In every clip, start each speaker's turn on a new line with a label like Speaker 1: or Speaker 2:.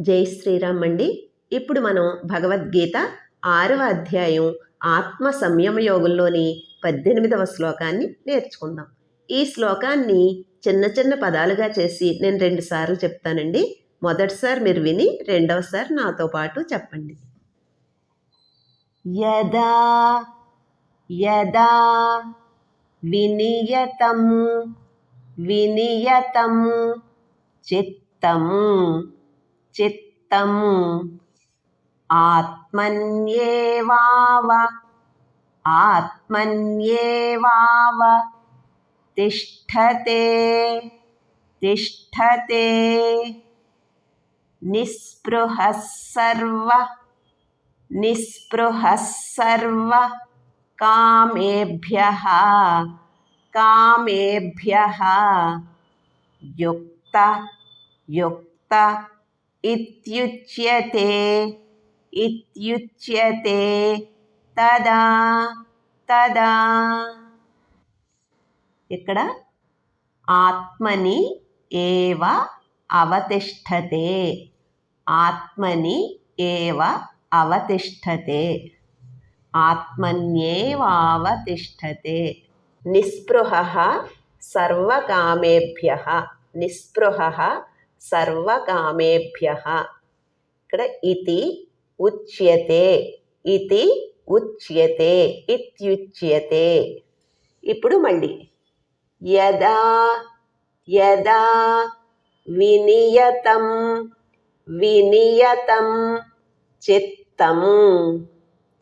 Speaker 1: జై శ్రీరామ్ అండి. ఇప్పుడు మనం భగవద్గీత ఆరవ అధ్యాయం ఆత్మ సంయమ యోగంలోని పద్దెనిమిదవ శ్లోకాన్ని నేర్చుకుందాం. ఈ శ్లోకాన్ని చిన్న చిన్న పదాలుగా చేసి నేను రెండుసార్లు చెప్తానండి. మొదటిసారి మీరు విని రెండవసారి నాతో పాటు చెప్పండి. యదా యదా వినియతం వినియతం చిత్తం चित्तम् आत्मन्येवाव आत्मन्येवाव। तिष्ठते तिष्ठते। निःस्पृहः सर्व निःस्पृहः सर्व। कामेभ्यः कामेभ्यः। युक्त युक्त। ఇత్యుచ్యతే ఇత్యుచ్యతే తదా తదా ఇక్కడ ఆత్మని ఏవ అవతిష్టతే. ఆత్మని ఏవ అవతిష్టతే. ఆత్మన్యేవావతిష్టతే. నిస్పృహ సర్వకామేభ్య. నిస్పృహ సర్వకామేభ్య. ఇక్కడ ఇది ఉచ్యతే ఇది ఉచ్యతే ఇత్యుచ్యతే. ఇప్పుడు మళ్ళీ. యదా యదా వినియతం వినియతం చిత్తం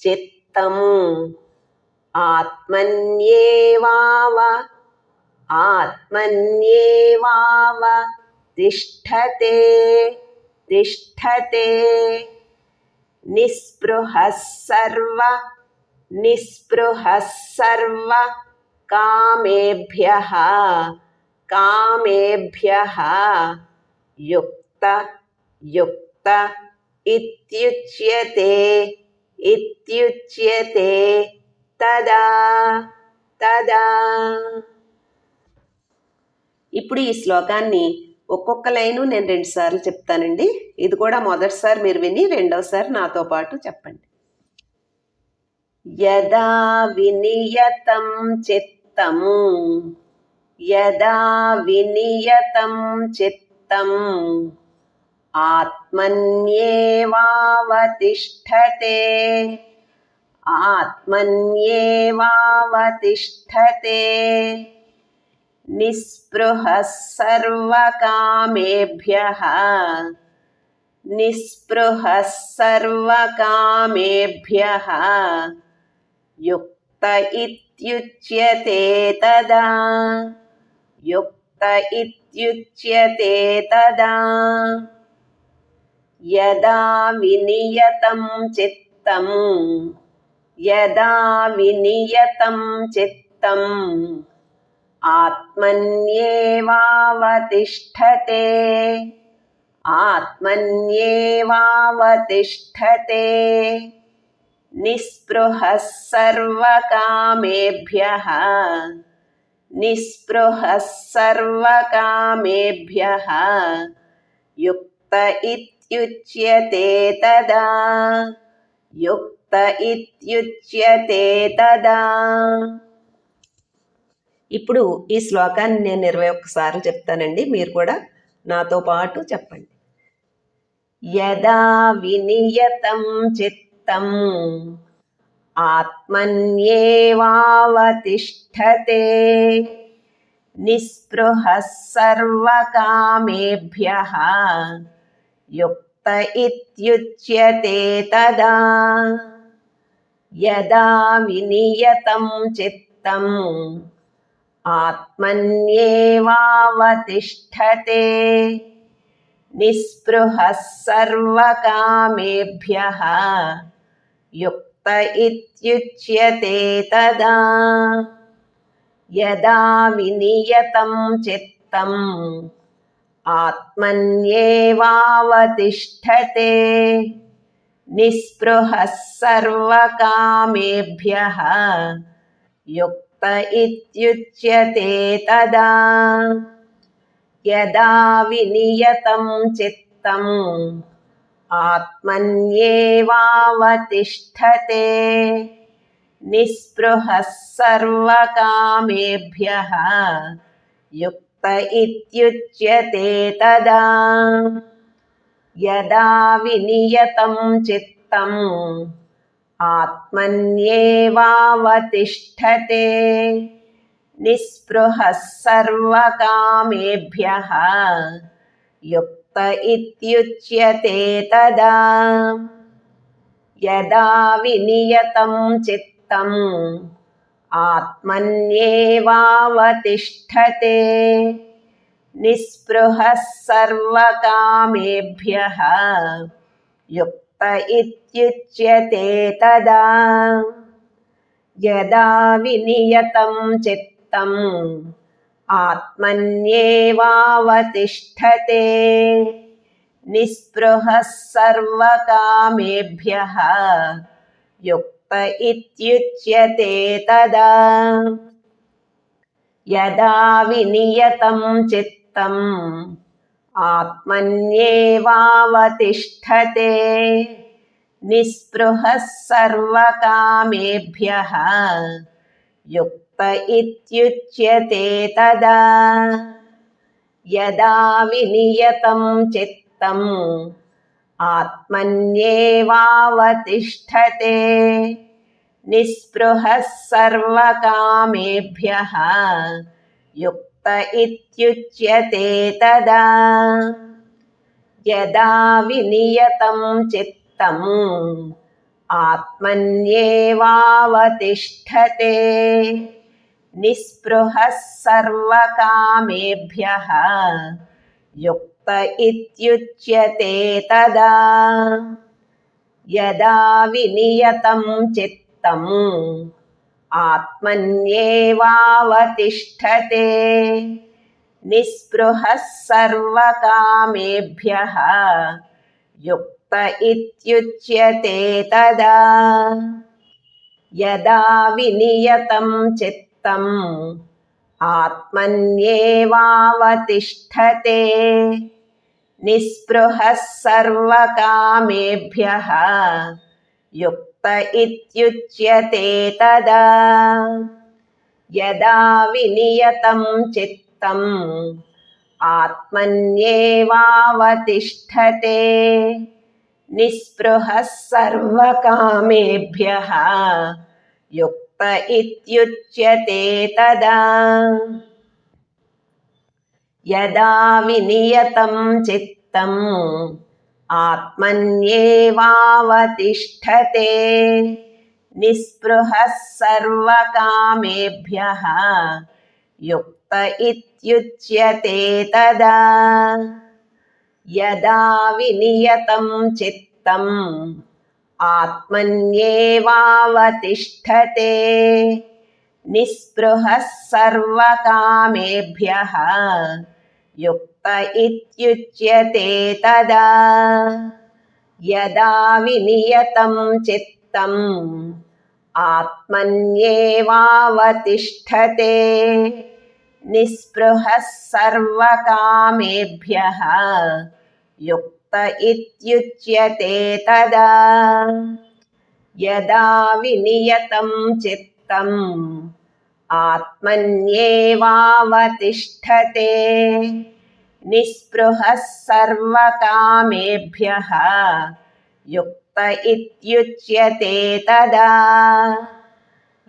Speaker 1: చిత్తం. ఆత్మన్యేవావ ఆత్మన్యేవావ. తిష్టతే తిష్టతే నిస్పృహः సర్వ నిస్పృహः సర్వ కామేభ్యः కామేభ్యः యుక్త యుక్త ఇత్యుచ్యతే ఇత్యుచ్యతే తదా తదా ఇప్పుడు ఈ శ్లోకాన్ని ఒక్కొక్క లైను నేను రెండుసార్లు చెప్తానండి. ఇది కూడా మొదటిసారి మీరు విని రెండవసారి నాతో పాటు చెప్పండి. యదా వినియతం చిత్తం యదా వినియతం చిత్తం ఆత్మన్యేవావతిష్టతే ఆత్మన్యేవావతిష్టతే నిస్పృహ సర్వకామేభ్య నిస్పృహ సర్వకామేభ్య యుక్త ఇత్యుచ్యతే తదా యుక్త ఇత్యుచ్యతే తదా యదా వినియతం చిత్తం యదా వినియతం చిత్తం आत्मन्येवावतिष्ठते। आत्मन्येवावतिष्ठते। निःस्पृहः सर्वकामेभ्यः। निःस्पृहः सर्वकामेभ्यः। युक्त इत्युच्यते तदा। युक्त इत्युच्यते तदा। ఇప్పుడు ఈ శ్లోకాన్ని నేను ఇరవై ఒక్కసార్లు చెప్తానండి. మీరు కూడా నాతో పాటు చెప్పండి. యదా వినియతం చిత్తం ఆత్మన్యేవావతిష్టతే నిస్పృహ సర్వకామేభ్య యుక్త ఇత్యుచ్యతే తదా. యదా వినియతం చిత్తం आत्मन्येवावतिष्ठते। निःस्पृहः सर्वकामेभ्यः। युक्त इत्युच्यते तदा। यदा विनियतं चित्तम् आत्मन्येवावतिष्ठते। निःस्पृहः सर्वकामेभ्यः। युक्त इत्युच्यते तदा। यदा विनियतं चित्तम् आत्मन्येवावतिष्ठते निःस्पृहः सर्वकामेभ्यः युक्त इत्युच्यते तदा। यदा विनियतं चित्तम् आत्मन्येवावतिष्ठते। निःस्पृहः सर्वकामेभ्यः। युक्त इत्युच्यते तदा। यदा विनियतं चित्तम् आत्मन्येवावतिष्ठते। निःस्पृहः सर्वकामेभ्यः। युक्त इत्युच्यते तदा। यदा विनियतं चित्तम् आत्मन्येवावतिष्ठते। निःस्पृहः सर्वकामेभ्यः युक्त इत्युच्यते तदा। यदा विनियतं चित्तम् आत्मन्येवावतिष्ठते। निःस्पृहः सर्वकामेभ्यः। युक्त इत्युच्यते तदा। यदा विनियतं चित्तम् आत्मन्येवावतिष्ठते। निःस्पृहः सर्वकामेभ्यः। युक्त इत्युच्यते तदा। यदा विनियतं चित्तम् आत्मन्येवावतिष्ठते। निःस्पृहः सर्वकामेभ्यः। युक्त इत्युच्यते तदा। यदा विनियतं चित्तम् आत्मन्येवावतिष्ठते। निःस्पृहः सर्वकामेभ्यः। युक्त इत्युच्यते तदा। यदा विनियतं चित्तम् आत्मन्येवावतिष्ठते। निःस्पृहः सर्वकामेभ्यः। युक्त इत्युच्यते तदा यदा विनियतं चित्तम् आत्मन्येवावतिष्ठते निःस्पृहः सर्वकामेभ्यः युक्त इत्युच्यते तदा यदा विनियतं चित्तम् आत्मन्येवावतिष्ठते। निःस्पृहः सर्वकामेभ्यः। युक्त इत्युच्यते तदा। यदा विनियतं चित्तम् आत्मन्येवावतिष्ठते। निःस्पृहः सर्वकामेभ्यः। युक्त इत्युच्यते तदा। यदा विनियतं चित्तम्, आत्मन्येवावतिष्ठते। निःस्पृहः सर्वकामेभ्यः युक्त इत्युच्यते तदा। यदा विनियतं चित्तम्, आत्मन्येवावतिष्ठते। निःस्पृहः सर्वकामेभ्यः युक्त इत्युच्यते तदा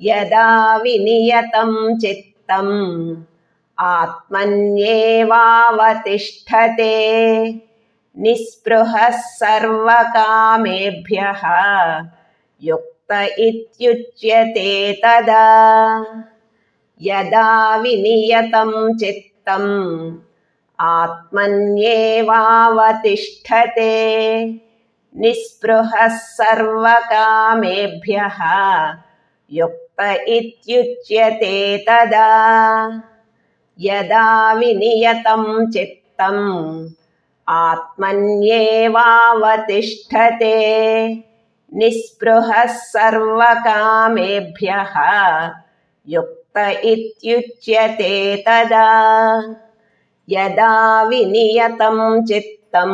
Speaker 1: यदा विनियतं चित्तम् आत्मन्येवावतिष्ठते निःस्पृहः सर्वकामेभ्यः युक्त इत्युच्यते तदा यदा विनियतं चित्तम् आत्मन्येवावतिष्ठते। निःस्पृहः सर्वकामेभ्यः। युक्त इत्युच्यते तदा। यदा विनियतं चित्तम् आत्मन्येवावतिष्ठते। निःस्पृहः सर्वकामेभ्यः। युक्त इत्युच्यते तदा। యదా వినియతం చిత్తం.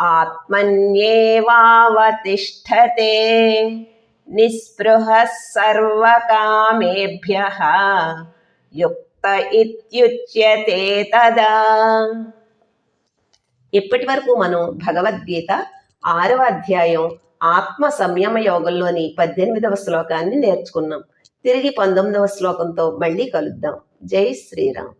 Speaker 1: ఆత్మన్యేవావతిష్టతే నిస్పృహ యుక్త ఇత్యుచ్యతే తదా. ఇప్పటి వరకు మనం భగవద్గీత ఆరవ అధ్యాయం ఆత్మ సంయమ యోగంలోని పద్దెనిమిదవ శ్లోకాన్ని నేర్చుకున్నాం. తిరిగి పంతొమ్మిదవ శ్లోకంతో మళ్ళీ కలుద్దాం. జై శ్రీరామ్.